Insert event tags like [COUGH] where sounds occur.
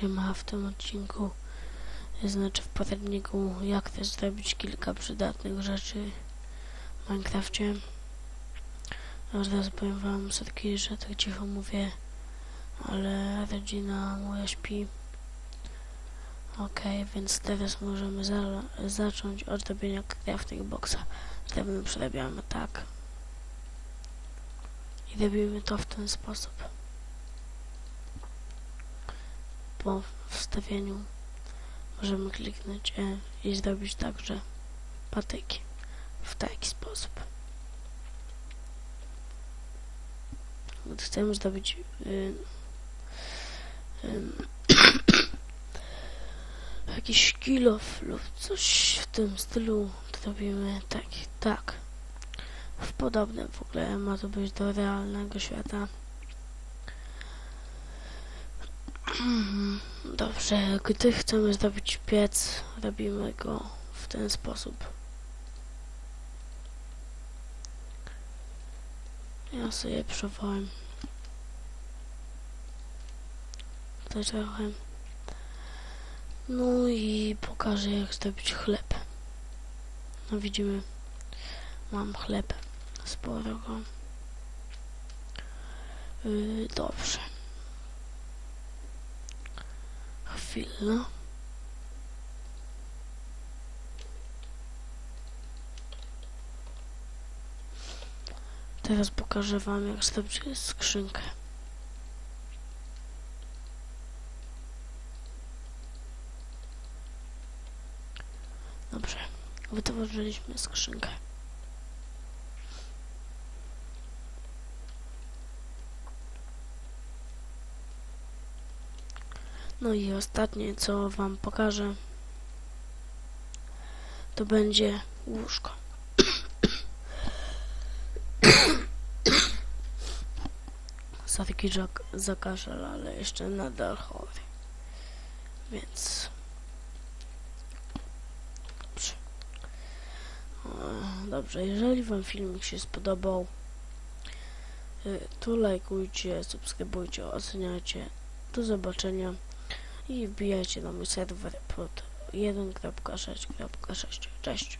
Siema, w tym odcinku, znaczy w poradniku, jak też zrobić kilka przydatnych rzeczy w Minecrafcie. Od razu powiem wam setki, że tak cicho mówię, ale rodzina moja śpi. Okej, więc teraz możemy za zacząć od robienia crafting boxa. Drewno przerabiamy tak. I robimy to w ten sposób. Po wstawieniu możemy kliknąć E i zrobić także patyki w taki sposób. Gdy chcemy zrobić y, y, [COUGHS] jakiś kilof lub coś w tym stylu, to robimy tak, tak. W podobnym w ogóle ma to być do realnego świata. Dobrze, gdy chcemy zrobić piec, robimy go w ten sposób. Ja sobie przywołam to. No i pokażę jak zrobić chleb. No widzimy, mam chleb sporo go. Yy, dobrze. Chwila. Teraz pokażę wam jak zrobić skrzynkę. Dobrze, wytworzyliśmy skrzynkę. No i ostatnie, co wam pokażę, to będzie łóżko. [COUGHS] Sadki zakaszel, ale jeszcze nadal chory. Więc... Dobrze. Dobrze, jeżeli wam filmik się spodobał, y, to lajkujcie, subskrybujcie, oceniajcie. Do zobaczenia i wbijajcie na mój serwer pod 1.6.6. Cześć!